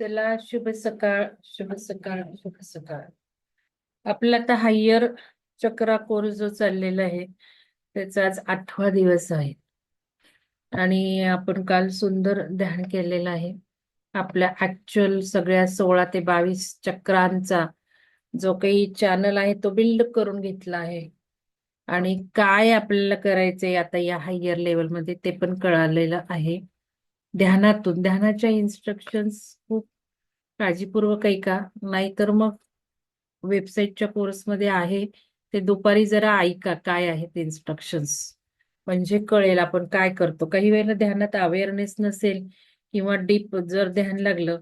त्याला शुभ सकाळ शुभ सकाळ शुभ सकाळ. आपला आता हायर चक्रा कोर्स जो चाललेला आहे त्याचा आज आठवा दिवस आहे. आणि आपण काल सुंदर ध्यान केलेलं आहे. आपल्या ऍक्च्युअल सगळ्या सोळा ते बावीस चक्रांचा जो काही चॅनल आहे तो बिल्ड करून घेतला आहे. आणि काय आपल्याला करायचंय आता या हायर लेवलमध्ये ते पण कळालेलं आहे. ध्यानातून. ध्यानाच्या इन्स्ट्रक्शन्स खूप काळजीपूर्वक ऐका. नाहीतर मग वेबसाईटच्या कोर्समध्ये आहे. ते दुपारी जरा ऐका काय आहेत इन्स्ट्रक्शन्स म्हणजे कळेल आपण काय करतो. काही वेळेला ध्यानात अवेअरनेस नसेल किंवा डीप जर ध्यान लागलं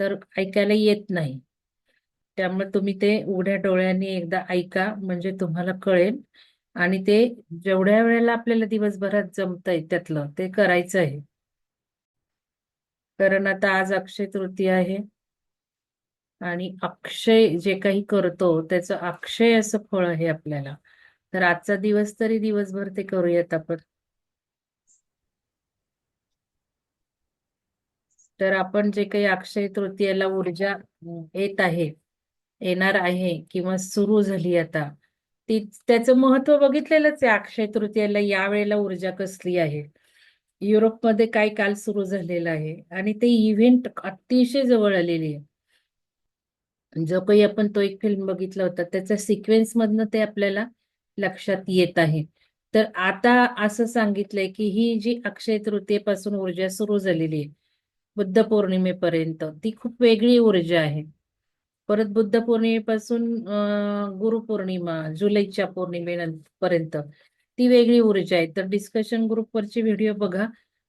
तर ऐकायला येत नाही. त्यामुळे तुम्ही ते उघड्या डोळ्यांनी एकदा ऐका. म्हणजे तुम्हाला कळेल. आणि ते जेवढ्या वेळेला आपल्याला दिवसभरात जमतंय त्यातलं ते करायचं आहे. कारण आता आज अक्षय तृतीया आहे. आणि अक्षय जे काही करतो त्याचं अक्षय असं फळ आहे आपल्याला. तर आजचा दिवस तरी दिवसभर ते करूयात आपण. तर आपण जे काही अक्षय तृतीयाला ऊर्जा येत आहे येणार आहे किंवा सुरू झाली आता ती त्याचं महत्त्व बघितलेलंच आहे अक्षय तृतीयाला. या वेळेला ऊर्जा कसली आहे? युरोपमध्ये काय काल सुरू झालेलं आहे? आणि ते इव्हेंट अतिशय जवळ आलेली आहे. जो काही आपण तो एक फिल्म बघितला होता त्याच्या सिक्वेन्स मधनं ते आपल्याला लक्षात येत आहे. तर आता असं सांगितलंय की ही जी अक्षय तृतीयेपासून ऊर्जा सुरू झालेली आहे बुद्ध पौर्णिमेपर्यंत ती खूप वेगळी ऊर्जा आहे. परत बुद्ध पौर्णिमेपासून गुरुपौर्णिमा जुलैच्या पौर्णिमेपर्यंत ती वेगळी ऊर्जा आहे. तर डिस्कशन ग्रुपवरची व्हिडिओ बघा.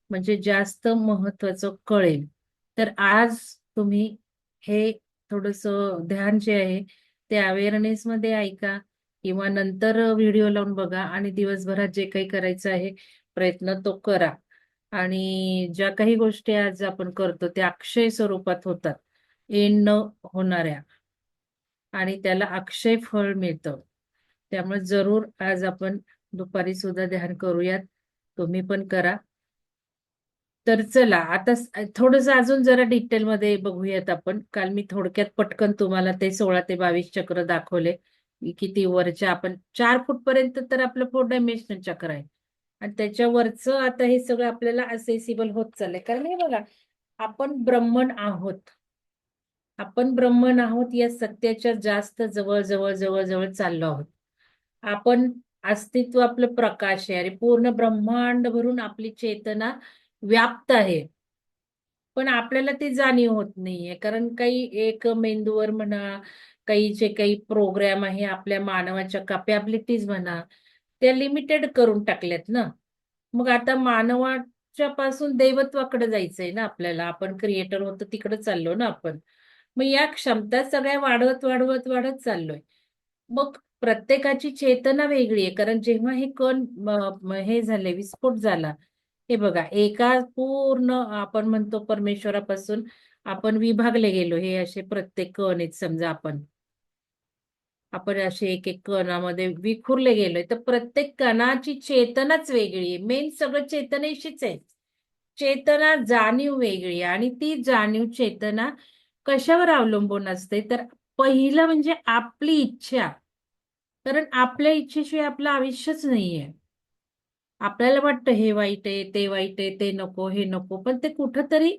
म्हणजे जास्त महत्वाचं कळेल. तर आज तुम्ही हे थोडस ध्यान जे आहे ते अवेअरनेस मध्ये ऐका किंवा नंतर व्हिडिओ लावून बघा आणि दिवसभरात जे काही करायचं आहे प्रयत्न तो करा. आणि ज्या काही गोष्टी आज आपण करतो त्या अक्षय स्वरूपात होतात. एन न होणाऱ्या. आणि त्याला अक्षय फळ मिळतं. त्यामुळे जरूर आज आपण दुपारी सुद्धा ध्यान करूयात. तुम्ही पण करा. तर चला आता थोडस अजून जरा डिटेलमध्ये बघूयात आपण. काल मी थोडक्यात पटकन तुम्हाला ते सोळा ते बावीस चक्र दाखवले. किती वरच्या आपण चार फूट पर्यंत तर आपलं फोर डायमेन्शनल चक्र आहे. आणि त्याच्यावरचं आता हे सगळं आपल्याला असेसिबल होत चाललंय. कारण हे बघा आपण ब्रह्मण आहोत. आपण ब्रह्मण आहोत या सत्याच्या जास्त जवळ जवळ जवळ जवळ चाललो आहोत. आपण अस्तित्व आपलं प्रकाश आहे. अरे पूर्ण ब्रह्मांड भरून आपली चेतना व्याप्त आहे. पण आपल्याला ती जाणीव होत नाहीये. कारण काही एक मेंदूवर म्हणा काही जे काही प्रोग्राम आहे आपल्या मानवाच्या कॅपॅबिलिटीज म्हणा त्या लिमिटेड करून टाकल्यात ना. मग आता मानवाच्या पासून दैवत्वाकडे जायचंय ना आपल्याला. आपण क्रिएटर होतो तिकडे चाललो ना आपण. मग या क्षमता सगळ्या वाढवत वाढवत वाढत चाललोय. मग प्रत्येकाची चेतना वेगळी आहे. कारण जेव्हा हे कण हे झाले विस्फोट झाला हे बघा एका पूर्ण आपण म्हणतो परमेश्वरापासून आपण विभागले गेलो. हे असे प्रत्येक कण आहेत समजा आपण. आपण असे एक एक कणामध्ये विखुरले गेलोय. तर प्रत्येक कणाची चेतनाच वेगळी आहे. मेन सगळं चेतनेशीच आहे. चेतना जाणीव वेगळी आहे. आणि ती जाणीव चेतना कशावर अवलंबून असते? तर पहिलं म्हणजे आपली इच्छा. कारण आपल्या इच्छेशिवाय आपलं आयुष्यच नाहीये. आपल्याला वाटतं हे वाईट आहे ते वाईट आहे ते नको हे नको. पण ते कुठंतरी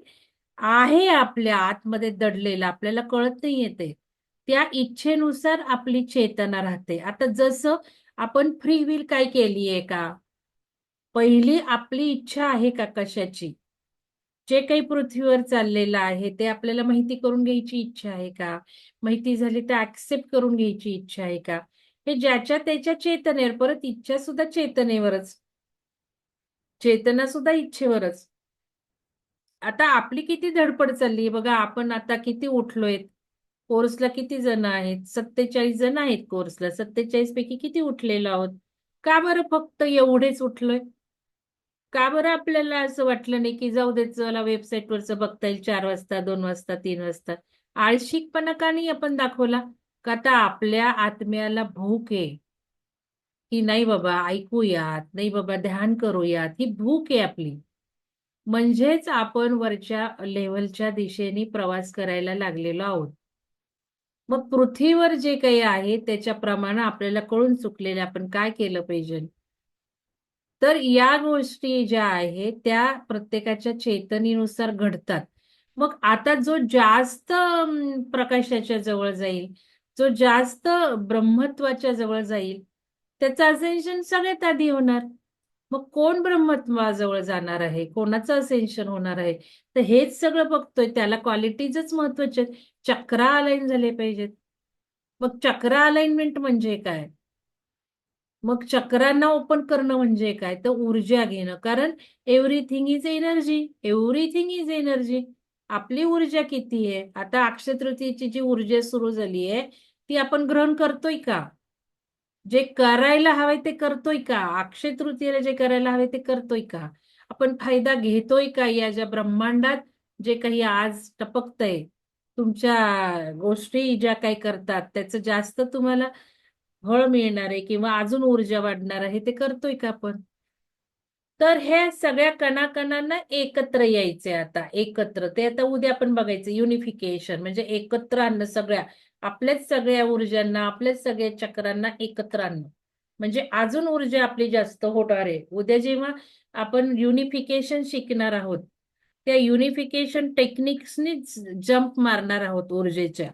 आहे आपल्या आतमध्ये दडलेलं आपल्याला कळत नाहीये ते. त्या इच्छेनुसार आपली चेतना राहते. आता जसं आपण फ्री विल काय केली आहे का? पहिली आपली इच्छा आहे का कशाची? जे काही पृथ्वीवर चाललेलं आहे ते आपल्याला माहिती करून घ्यायची इच्छा आहे का? माहिती झाली तर ऍक्सेप्ट करून घ्यायची इच्छा आहे का? हे ज्याच्या त्याच्या चेतनेवर परत इच्छा सुद्धा चेतनेवरच. चेतना सुद्धा इच्छेवरच. आता आपली किती धडपड चालली बघा आपण आता किती उठलोय. कोर्सला किती जण आहेत? सत्तेचाळीस जण आहेत कोर्सला. सत्तेचाळीस पैकी किती उठलेलो आहोत? का बरं फक्त एवढेच उठलोय? का बरं आपल्याला असं वाटलं नाही की जाऊ दे चला वेबसाईटवरचं बघता येईल चार वाजता दोन वाजता तीन वाजता. आळशिकपणा का नाही आपण दाखवला? का आता आपल्या आत्म्याला भूक आहे? की नाही बाबा ऐकूयात. नाही बाबा ध्यान करूयात. ही भूक आहे आपली. म्हणजेच आपण वरच्या लेव्हलच्या दिशेने प्रवास करायला लागलेलो आहोत. मग पृथ्वीवर जे काही आहे त्याच्याप्रमाणे आपल्याला कळून चुकलेले आपण काय केलं पाहिजे? तर या गोष्टी ज्या आहेत त्या प्रत्येकाच्या चेतनेनुसार घडतात. मग आता जो जास्त प्रकाशाच्या जवळ जाईल जो जास्त ब्रह्मत्वाच्या जवळ जाईल त्याचं असेन्शन सगळ्यात आधी होणार. मग कोण ब्रह्मत्वाजवळ जाणार आहे? कोणाचं असेन्शन होणार आहे? तर हेच सगळं बघतोय. त्याला क्वालिटीजच महत्त्वाचे आहेत. चक्रा अलाईन झाले पाहिजेत. मग चक्रा अलाइनमेंट म्हणजे काय? मग चक्रांना ओपन करणं म्हणजे काय? तर ऊर्जा घेणं. कारण everything is energy everything is energy आपली ऊर्जा किती आहे? आता अक्षय तृतीयेची जी ऊर्जा सुरू झाली आहे ती आपण ग्रहण करतोय का? जे करायला हवंय ते करतोय का? अक्षय तृतीयेला जे करायला हवे ते करतोय का? आपण फायदा घेतोय का या ज्या ब्रह्मांडात? जे काही आज टपकतंय. तुमच्या गोष्टी ज्या काही करतात त्याचं जास्त तुम्हाला फळ मिळणार आहे किंवा अजून ऊर्जा वाढणार आहे ते करतोय का आपण? तर हे सगळ्या कणाकणांना एकत्र यायचे आता एकत्र. ते आता उद्या आपण बघायचं युनिफिकेशन म्हणजे एकत्र आणणं सगळ्या आपल्याच सगळ्या ऊर्जांना आपल्याच सगळ्या चक्रांना एकत्र आणणं. म्हणजे अजून ऊर्जा आपली जास्त होणार आहे. उद्या जेव्हा आपण युनिफिकेशन शिकणार आहोत त्या युनिफिकेशन टेक्निक्सनी जम्प मारणार आहोत ऊर्जेच्या.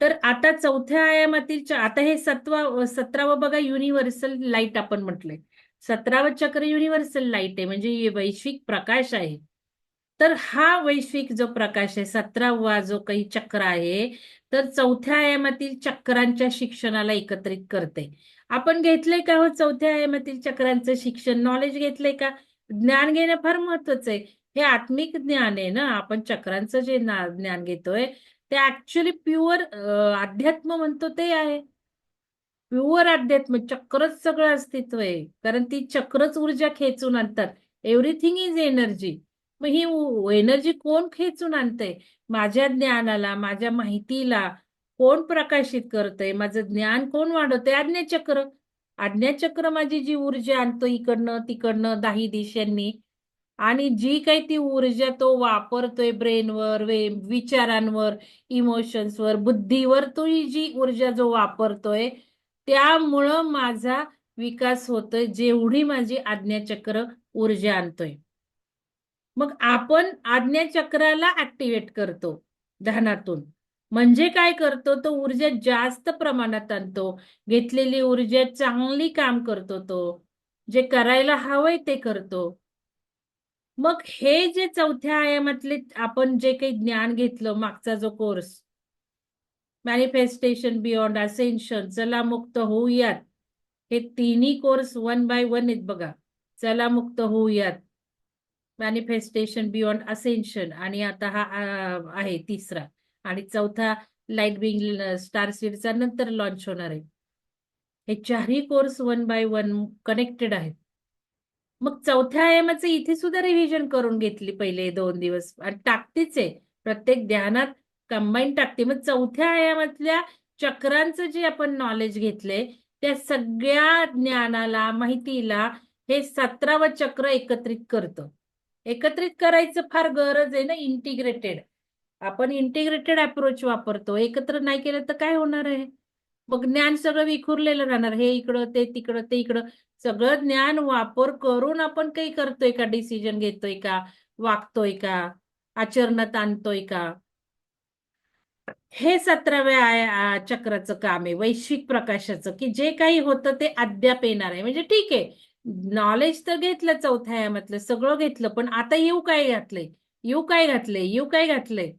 तर आता चौथ्या आयामातील आता हे सत्वा सतरावं बघा युनिव्हर्सल लाइट आपण म्हटलंय. सतरावं चक्र युनिव्हर्सल लाइट आहे म्हणजे वैश्विक प्रकाश आहे. तर हा वैश्विक जो प्रकाश आहे सतरावा जो काही चक्र आहे तर चौथ्या आयामातील चक्रांच्या शिक्षणाला एकत्रित करते. आपण घेतलंय का हो चौथ्या आयामातील चक्रांचं शिक्षण? नॉलेज घेतलंय का? ज्ञान घेणं फार महत्वाचं आहे. हे आत्मिक ज्ञान आहे ना? आपण चक्रांचं जे ज्ञान घेतोय ते ऍक्च्युली प्युअर अध्यात्म म्हणतो ते आहे. प्युअर अध्यात्म म्हणजे चक्रच सगळं अस्तित्व आहे. कारण ती चक्रच ऊर्जा खेचून आणतात. एव्हरीथिंग इज एनर्जी मग ही एनर्जी कोण खेचून आणतंय? माझ्या ज्ञानाला माझ्या माहितीला कोण प्रकाशित करतंय? माझं ज्ञान कोण वाढवतंय? आज्ञाचक्र आज्ञाचक्र माझी जी ऊर्जा आणतो इकडनं तिकडनं दाही दिशांनी. आणि जी काही ती ऊर्जा तो वापरतोय ब्रेनवर वे विचारांवर इमोशन्सवर बुद्धीवर तो जी ऊर्जा जो वापरतोय त्यामुळं माझा विकास होतोय जेवढी माझी आज्ञाचक्र ऊर्जा आणतोय. मग आपण आज्ञाचक्राला ऍक्टिव्हेट करतो ध्यानातून. म्हणजे काय करतो तो ऊर्जा जास्त प्रमाणात आणतो. घेतलेली ऊर्जा चांगली काम करतो तो. जे करायला हवंय ते करतो. मग हे जे चौथ्या आयामातले आपण जे काही ज्ञान घेतलं मागचा जो कोर्स मॅनिफेस्टेशन बियॉन्ड असेन्शन चला मुक्त होऊयात. हे तिन्ही कोर्स वन बाय वन आहेत बघा. चला मुक्त होऊयात. मॅनिफेस्टेशन बियॉन्ड असेन्शन आणि आता हा आहे तिसरा. आणि चौथा लाइट बिंग स्टार सीडचा नंतर लॉन्च होणार आहे. हे चारही course one by one connected आहेत. मग चौथ्या आयामाचं इथे सुद्धा रिव्हिजन करून घेतली पहिले दोन दिवस. आणि टाकतीच आहे. प्रत्येक ध्यानात कंबाईन टाकते. मग चौथ्या आयामातल्या चक्रांचं जे आपण नॉलेज घेतले त्या सगळ्या ज्ञानाला माहितीला हे सतरावं चक्र एकत्रित करतं. एकत्रित करायचं फार गरज आहे ना इंटिग्रेटेड आपण इंटिग्रेटेड अप्रोच वापरतो. एकत्र नाही केलं तर काय होणार आहे? मग ज्ञान सगळं विखुरलेलं राहणार. हे इकडं ते तिकडं ते इकडं. सगळं ज्ञान वापर करून आपण काही करतोय का? डिसिजन घेतोय का? वागतोय का? आचरणात आणतोय का? हे सतराव्या चक्राचं काम आहे वैश्विक प्रकाशाचं की जे काही होतं ते अद्याप येणार आहे. म्हणजे ठीक आहे नॉलेज तर घेतलं चौथ्या यामधलं सगळं घेतलं पण आता येऊ काय घातलंय? येऊ काय घातलंय? येऊ काय घातलंय?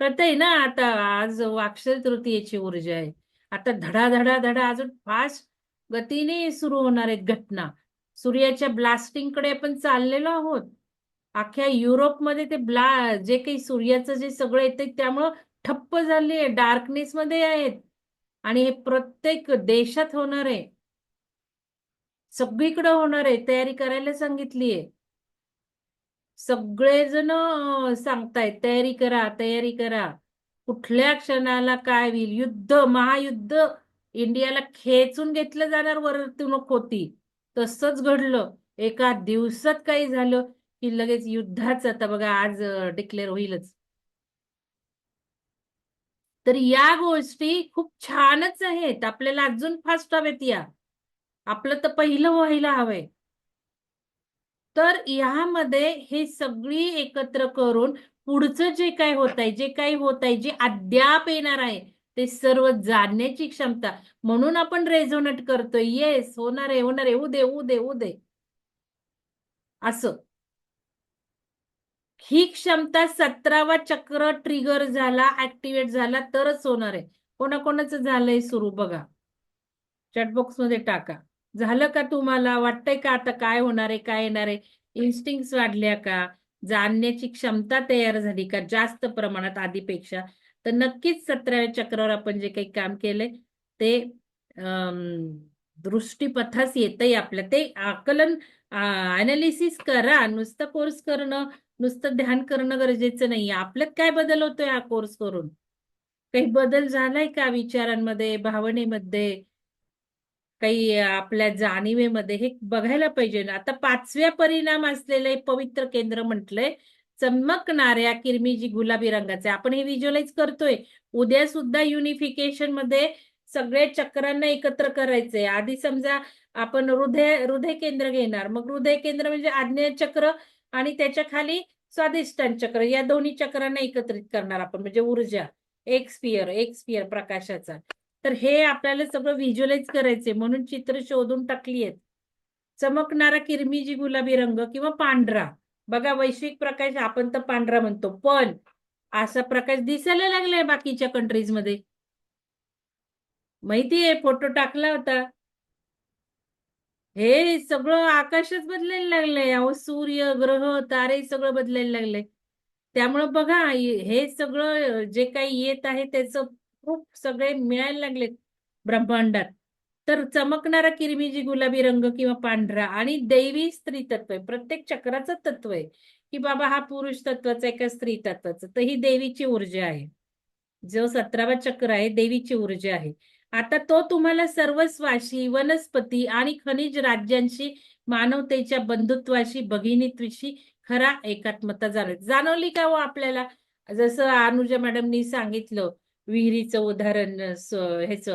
कळतंय ना आता आज वाक्षर तृतीयेची ऊर्जा आहे. आता धडा धडा धडा अजून फास्ट गतीने सुरू होणार आहेत घटना. सूर्याच्या ब्लास्टिंगकडे आपण चाललेलो आहोत. अख्ख्या युरोपमध्ये ते ब्ला जे काही सूर्याचं जे सगळं येते त्यामुळं ठप्प झाली आहे डार्कनेस मध्ये आहेत. आणि हे प्रत्येक देशात होणार आहे. सगळीकडे होणार आहे तयारी करायला सांगितलीये सगळेजण सांगतायत तयारी करा तयारी करा. कुठल्या क्षणाला काय होईल? युद्ध महायुद्ध इंडियाला खेचून घेतलं जाणार वर्तणूक होती तसंच घडलं. एका दिवसात काही झालं की लगेच युद्धाच आता बघा आज डिक्लेअर होईलच. तर या गोष्टी खूप छानच आहेत. आपल्याला अजून फास्ट हवेत या. आपलं तर पहिलं व्हायला हवंय. तर ह्यामध्ये हे सगळी एकत्र करून पुढचं जे काय होत आहे जे काही होत आहे जे अद्याप येणार आहे ते सर्व जाणण्याची क्षमता. म्हणून आपण रेझोनेट करतोय. येस होणार आहे होणार आहे. उदे उदे उदे. असं. ही क्षमता सतरावा चक्र ट्रिगर झाला ऍक्टिव्हेट झाला तरच होणार आहे. कोणाकोणाचं झालंय सुरू बघा. चॅटबॉक्समध्ये टाका. झालं का तुम्हाला? वाटतंय का आता काय होणार आहे काय येणार आहे? इन्स्टिंग वाढल्या का? जाणण्याची क्षमता तयार झाली का? जास्त प्रमाणात आधीपेक्षा. तर नक्कीच सतराव्या चक्रावर आपण जे काही काम केलंय ते दृष्टीपथास येतंय आपल्या. ते आकलन अनालिसिस करा. नुसतं कोर्स करणं नुसतं ध्यान करणं गरजेचं नाही आपल्यात काय बदल होतोय हा कोर्स करून काही बदल झालाय का विचारांमध्ये भावनेमध्ये? काही आपल्या जाणीवेमध्ये? हे बघायला पाहिजे ना. आता पाचव्या परिणाम असलेले पवित्र केंद्र म्हटलंय चमकणाऱ्या किरमिजी गुलाबी रंगाचे. आपण हे व्हिज्युअलाइज करतोय. उद्या सुद्धा युनिफिकेशनमध्ये सगळे चक्रांना एकत्र करायचंय. आधी समजा आपण हृदय हृदय केंद्र घेणार. मग हृदय केंद्र म्हणजे आज्ञा चक्र आणि त्याच्याखाली स्वादिष्टान चक्र या दोन्ही चक्रांना एकत्रित करणार आपण म्हणजे ऊर्जा एक स्पियर एक स्पियर प्रकाशाचा. तर हे आपल्याला सगळं व्हिज्युअलाइज करायचंय म्हणून चित्र शोधून टाकली आहेत. चमकणारा किरमिजी गुलाबी रंग किंवा पांढरा. बघा वैश्विक प्रकाश आपण तर पांढरा म्हणतो पण असा प्रकाश दिसायला लागलाय बाकीच्या कंट्रीजमध्ये. माहितीये फोटो टाकला होता. हे सगळं आकाशच बदलायला लागलंय. अहो सूर्य ग्रह तारे सगळं बदलायला लागलंय. त्यामुळं बघा हे सगळं जे काही येत आहे त्याचं खूप सगळे मिळायला लागले ब्रह्मांडात. तर चमकणारा किरमिजी गुलाबी रंग किंवा पांढरा आणि दैवी स्त्री तत्व आहे. प्रत्येक चक्राचं तत्व आहे की बाबा हा पुरुष तत्वाचा आहे का स्त्री तत्वाचं? तर ही देवीची ऊर्जा आहे. जो सतरावा चक्र आहे देवीची ऊर्जा आहे. आता तो तुम्हाला सर्वस्वाशी वनस्पती आणि खनिज राज्यांशी मानवतेच्या बंधुत्वाशी भगिनीत्वाशी खरा एकात्मता जाणवली जाणवली का हो आपल्याला? जसं अनुजा मॅडमनी सांगितलं विहिरीचं उदाहरण ह्याच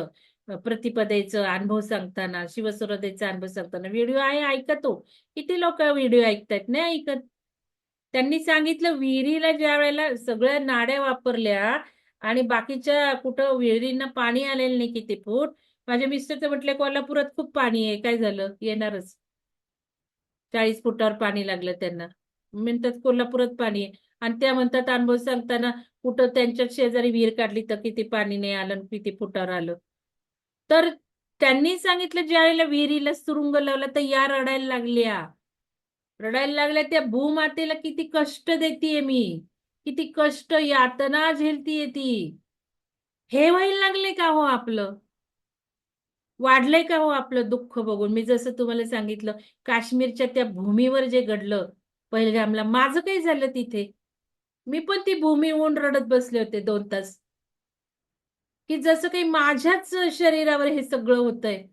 प्रतिपदेचं अनुभव सांगताना शिवसुरदेचा अनुभव सांगताना व्हिडिओ आहे ऐकतो. किती लोक व्हिडिओ ऐकतात नाही ऐकत? त्यांनी सांगितलं विहिरीला ज्या वेळेला सगळ्या नाड्या वापरल्या आणि बाकीच्या कुठं विहिरींना पाणी आलेलं नाही किती फूट? माझ्या मिस्टरचं म्हटलं कोल्हापुरात खूप पाणी आहे. काय झालं? येणारच. चाळीस फुटावर पाणी लागलं त्यांना. म्हणतात कोल्हापुरात पाणी आहे. आणि त्या म्हणतात अनुभव सांगताना कुठं त्यांच्या शेजारी विहीर काढली तर किती पाणी नाही आलं किती फुटावर आलं. तर त्यांनी सांगितलं ज्या वेळेला विहिरीला सुरुंग लावला तर या रडायला लागल्या. रडायला लागल्या त्या भूमातेला किती कष्ट देतीये मी. किती कष्ट यातना झेलतीये ती. हे व्हायला लागले का हो आपलं? वाढलंय का हो आपलं दुःख बघून? मी जसं तुम्हाला सांगितलं काश्मीरच्या त्या भूमीवर जे घडलं पहिलगामला माझं काही झालं तिथे? मी पण ती भूमी होऊन रडत बसले होते दोन तास. की जसं काही माझ्याच शरीरावर हे सगळं होतंय.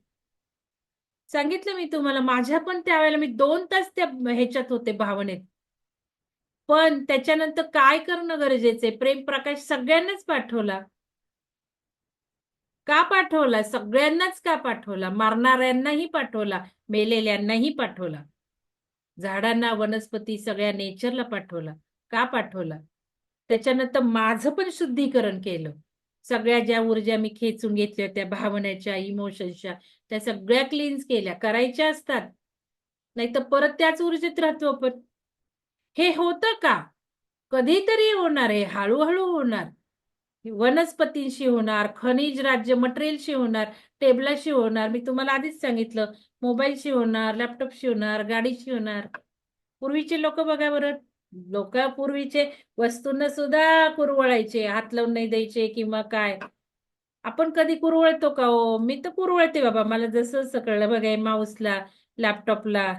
सांगितलं मी तुम्हाला माझ्या पण त्यावेळेला मी दोन तास त्या ह्याच्यात होते भावनेत. पण त्याच्यानंतर काय करणं गरजेचे प्रेम प्रकाश सगळ्यांनाच पाठवला. का पाठवला? सगळ्यांनाच का पाठवला? मारणाऱ्यांनाही पाठवला मेलेल्यांनाही पाठवला. झाडांना वनस्पती सगळ्या नेचरला पाठवला. का पाठवला? त्याच्यानंतर माझं पण शुद्धीकरण केलं. सगळ्या ज्या ऊर्जा मी खेचून घेतल्या त्या भावनेच्या इमोशन्सच्या त्या सगळ्या क्लीन्स केल्या. करायच्या असतात. नाही तर परत त्याच ऊर्जेत राहतो आपण. हे होतं का? कधीतरी होणार आहे हळूहळू होणार. वनस्पतींशी होणार खनिज राज्य मटेरियलशी होणार टेबलाशी होणार. मी तुम्हाला आधीच सांगितलं मोबाईलशी होणार लॅपटॉपशी होणार गाडीशी होणार. पूर्वीचे लोक बघा बरं. लोक पूर्वीचे वस्तूंना सुद्धा कुरवळायचे हात लावून नाही द्यायचे किंवा काय. आपण कधी कुरवळतो का हो? मी तर कुरवळते बाबा. मला जसं कळलं बघा माऊसला लॅपटॉपला.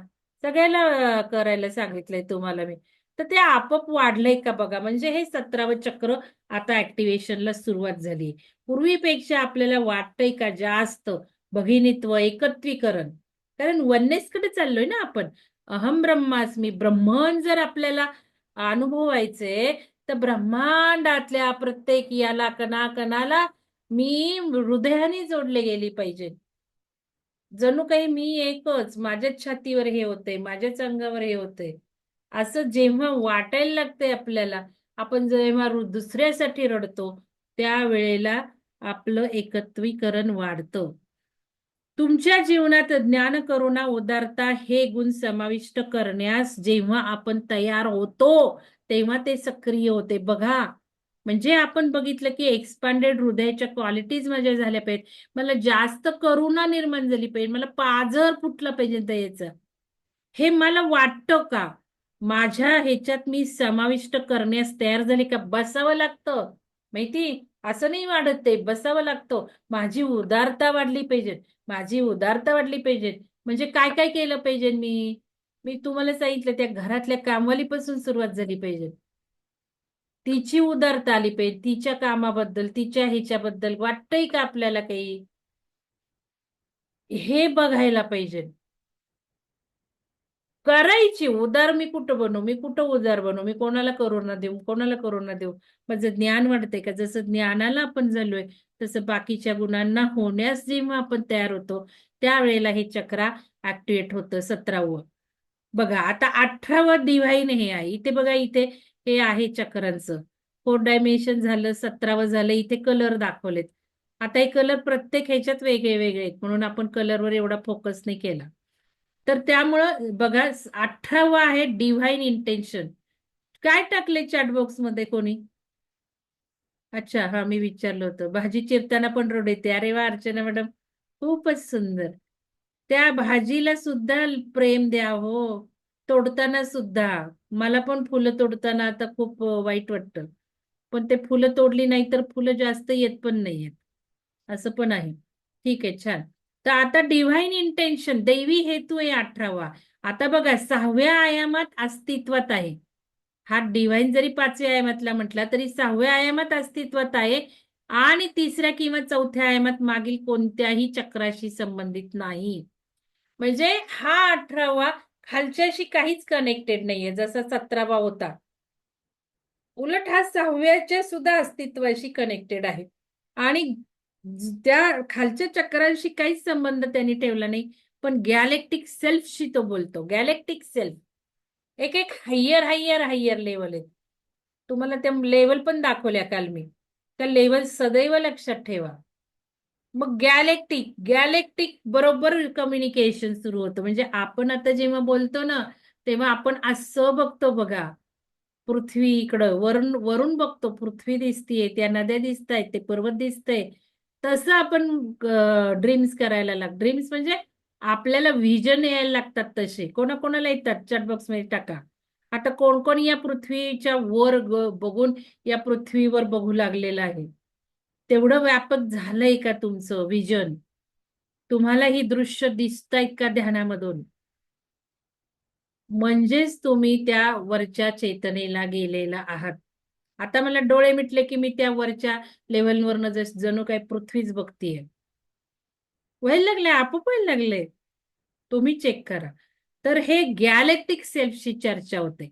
सगळ्याला करायला सांगितलंय तुम्हाला मी. तर ते आपोआप वाढलंय का बघा? म्हणजे हे सतरावं चक्र आता ऍक्टिव्हेशनला सुरुवात झाली. पूर्वीपेक्षा आपल्याला वाटतंय का जास्त भगिनीत्व एकत्रीकरण? कारण वननेसकडे चाललोय ना आपण. अहम ब्रह्मास्मी ब्रह्मण जर आपल्याला अनुभवायचे तर ब्रह्मांडातल्या प्रत्येक याला कणा कणाला मी हृदयाने जोडले गेली पाहिजे. जणू काही मी एकच माझ्याच छातीवर हे होते माझ्याच अंगावर हे होते असं जेव्हा वाटायला लागतंय आपल्याला आपण जेव्हा दुसऱ्यासाठी रडतो त्यावेळेला आपलं एकत्वीकरण वाढतं. तुमच्या जीवनात ज्ञान करुणा उदारता हे गुण समाविष्ट करण्यास जेव्हा आपण तयार होतो तेव्हा ते सक्रिय होते. बघा म्हणजे आपण बघितलं की एक्सपांडेड हृदयाच्या क्वालिटीज माझ्या झाल्या पाहिजेत. मला जास्त करुणा निर्माण झाली पाहिजे. मला पाझर फुटलं पाहिजे दयेचं. हे मला वाटतं का? माझ्या ह्याच्यात मी समाविष्ट करण्यास तयार झाले का? बसावं लागतं. माहिती? असं नाही वाढत ते. बसावं लागतं. माझी उदारता वाढली पाहिजे. माझी उदारता वाढली पाहिजे. म्हणजे काय काय केलं पाहिजे मी? मी तुम्हाला सांगितलं त्या घरातल्या कामवालीपासून सुरुवात झाली पाहिजे. तिची उदारता आली पाहिजे तिच्या कामाबद्दल तिच्या ह्याच्याबद्दल वाटतंय का आपल्याला काही? हे बघायला पाहिजे. करायची उदार मी कुठं बनू मी कुठं उदार बनू मी कोणाला करोना देऊ कोणाला करोना देऊ? माझं ज्ञान वाढतंय का? जसं ज्ञानाला आपण झालोय तसं बाकीच्या गुणांना होण्यास जेव्हा आपण तयार होतो त्यावेळेला हे चक्रा ऍक्टिवेट होतं सतरावं. बघा आता अठरावं डिव्हाइन हे आहे. इथे बघा इथे हे आहे चक्रांचं. फोर डायमेन्शन झालं सतरावं झालं इथे कलर दाखवलेत. आता हे कलर प्रत्येक ह्याच्यात वेगळे वेगळे आहेत. म्हणून आपण कलरवर एवढा फोकस नाही केला. तर त्यामुळं बघा अठरावं आहे डिव्हाइन इंटेन्शन काय टाकले चॅटबॉक्समध्ये कोणी? अच्छा हा मी विचारलं होतं. भाजी चिरताना पण रोड येते. अरे वा अर्चना मॅडम खूपच सुंदर. त्या भाजीला सुद्धा प्रेम द्या हो. तोडताना सुद्धा मला पण फुलं तोडताना आता खूप वाईट वाटतं. पण ते फुलं तोडली नाही तर फुलं जास्त येत पण नाहीयेत. असं पण आहे. ठीक आहे छान. तर आता डिव्हाइन इंटेन्शन दैवी हेतू आहे अठरावा. आता बघा सहाव्या आयामात अस्तित्वात आहे. हा डिव्हाइन जरी पाचव्या आयामातला म्हटला तरी सहाव्या आयामात अस्तित्वात आहे. आणि तिसऱ्या किंवा चौथ्या आयामात मागील कोणत्याही चक्राशी संबंधित नाही. म्हणजे हा अठरावा खालच्याशी काहीच कनेक्टेड नाहीये जसा सतरावा होता. उलट हा सहाव्याच्या सुद्धा अस्तित्वाशी कनेक्टेड आहे. आणि त्या खालच्या चक्रांशी काहीच संबंध त्यांनी ठेवला नाही पण गॅलेक्टिक सेल्फशी तो बोलतो. गॅलेक्टिक सेल्फ एक एक हायर हायर हायर लेवल आहेत. तुम्हाला त्या लेवल पण दाखवल्या काल मी. त्या लेवल सदैव लक्षात ठेवा. मग गॅलेक्टिक गॅलेक्टिक बरोबर कम्युनिकेशन सुरू होतं. म्हणजे आपण आता जेव्हा बोलतो ना तेव्हा आपण असं बघतो बघा. पृथ्वी इकडं वरून वरून बघतो. पृथ्वी दिसतीये त्या नद्या दिसत आहेत ते पर्वत दिसतंय. तसं आपण ड्रीम्स करायला लाग ड्रीम्स म्हणजे आपल्याला व्हिजन यायला लागतात तसे. कोणाकोणाला येतात? चॅटबॉक्समध्ये टाका. आता कोण कोण या पृथ्वीच्या वर बघून या पृथ्वीवर बघू लागलेलं आहे? तेवढं व्यापक झालंय का तुमचं विजन तुम्हाला ही दृश्य दिसतायत का ध्यानामधून? म्हणजेच तुम्ही त्या वरच्या चेतनेला गेलेला आहात. आता मला डोळे मिटले की मी त्या वरच्या लेवलवरनं जस जणू काय पृथ्वीच बघतीये. व्हायला लागले आपोआप व्हायला लागले. तुम्ही चेक करा. तर हे गॅलेक्टिक सेल्फची चर्चा होते.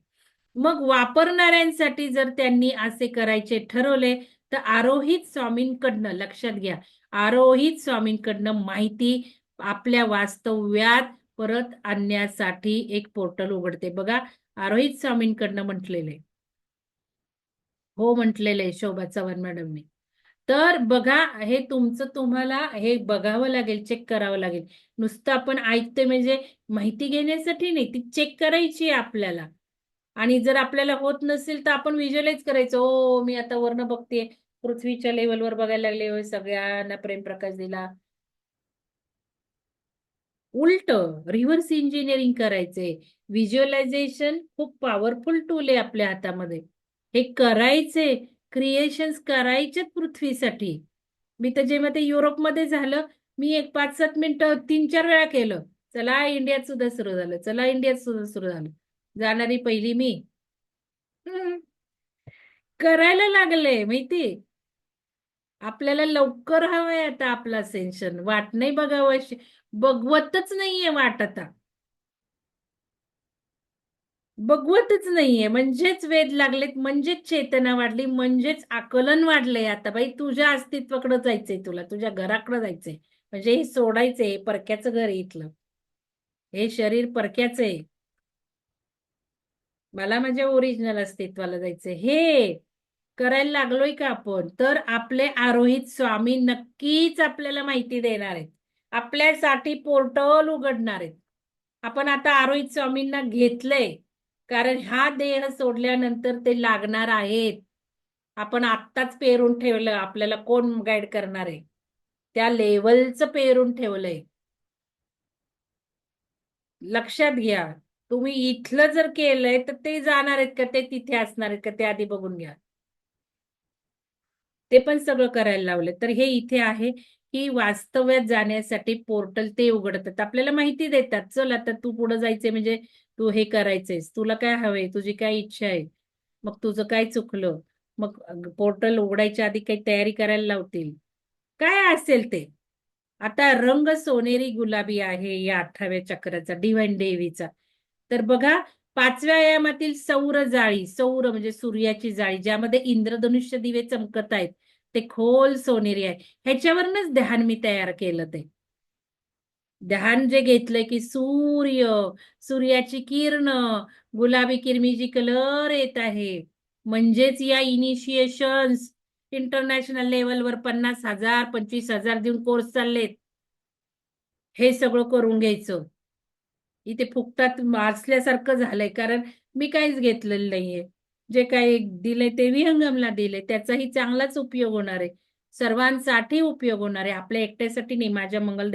मग वापरणाऱ्यांसाठी जर त्यांनी असे करायचे ठरवले तर आरोहित स्वामींकडनं लक्षात घ्या. आरोहित स्वामींकडनं माहिती आपल्या वास्तव्यात परत आणण्यासाठी एक पोर्टल उघडते. बघा आरोहित स्वामींकडनं म्हटलेले हो म्हटलेलं आहे शोभा चव्हाण मॅडमने. तर बघा हे तुमचं तुम्हाला हे बघावं लागेल चेक करावं लागेल. नुसतं आपण ऐकतोय म्हणजे माहिती घेण्यासाठी नाही ती चेक करायची आहे आपल्याला. आणि जर आपल्याला होत नसेल तर आपण व्हिज्युअलाइज करायचं ओ मी आता वर्ण बघते पृथ्वीच्या लेवलवर बघायला लागले सगळ्यांना प्रेम प्रकाश दिला. उलट रिव्हर्स इंजिनिअरिंग करायचे. व्हिज्युअलायझेशन खूप पॉवरफुल टूल आहे आपल्या हातामध्ये. हे करायचे क्रिएशन्स करायचे पृथ्वीसाठी. मी तर जेव्हा ते युरोपमध्ये झालं मी एक पाच सात मिनिटं तीन चार वेळा केलं. चला इंडियात सुद्धा सुरू झालं. चला इंडियात सुद्धा सुरू झालं. जाणारी पहिली मी. करायला लागले माहिती? आपल्याला लवकर हवंय आता आपला सेन्शन वाट नाही बघावं बघवतच नाहीये वाट आता. बघवतच नाहीये. म्हणजेच वेद लागलेत म्हणजेच चेतना वाढली म्हणजेच आकलन वाढलंय आता. बाई तुझ्या अस्तित्वाकडे जायचंय तुला. तुझ्या घराकडे जायचंय. म्हणजे हे सोडायचंय हे परक्याचं घर इथलं. हे शरीर परक्याचं आहे. मला माझ्या ओरिजिनल अस्तित्वाला जायचंय. हे करायला लागलोय का आपण? तर आपले आरोहित स्वामी नक्कीच आपल्याला माहिती देणार आहेत. आपल्यासाठी पोर्टल उघडणार आहेत. आपण आता आरोहित स्वामींना घेतलंय. कारण हा देह सोडल्यानंतर ते लागणार आहेत. आपण आत्ताच पेरून ठेवलं. आपल्याला कोण गाईड करणार आहे? त्या लेवलचं पेरून ठेवलंय. लक्षात घ्या. तुम्ही इथलं जर केलंय तर ते जाणार आहेत का? ते तिथे असणार आहेत का? ते आधी बघून घ्या. ते पण सगळं करायला लावलं. तर हे इथे आहे की वास्तव्यात जाण्यासाठी पोर्टल ते उघडतात. आपल्याला माहिती देतात चल आता तू पुढे जायचंय म्हणजे तू हे करायचंयस. तुला काय हवंय? तुझी काय इच्छा आहे? मग तुझं काय चुकलं? मग पोर्टल उघडायच्या आधी काही तयारी करायला लावतील? काय असेल ते? आता रंग सोनेरी गुलाबी आहे या अठराव्या चक्राचा डिव्हाइन देवीचा. तर बघा पाचव्या आयामातील सौर जाळी सौर म्हणजे सूर्याची जाळी ज्यामध्ये इंद्रधनुष्य दिवे चमकत आहेत ते खोल सोनेरी आहे. ह्याच्यावरनच ध्यान मी तयार केलं ते. ध्यान जे घेतलंय की सूर्य सूर्याची किरण गुलाबी किरमीची कलर येत आहे. म्हणजेच या इनिशिएशन्स इंटरनॅशनल लेवलवर पन्नास हजार पंचवीस हजार देऊन कोर्स चाललेत. हे सगळं करून घ्यायचं. इथे फुकटात वाचल्यासारखं झालंय कारण मी काहीच घेतलेलं नाहीये. जे काही दिले ते विहंगमला दिले त्याचाही चांगलाच उपयोग होणार आहे. सर्वांसाठी उपयोग होणार आहे. आपल्या एकट्यासाठी नाही माझ्या मंगल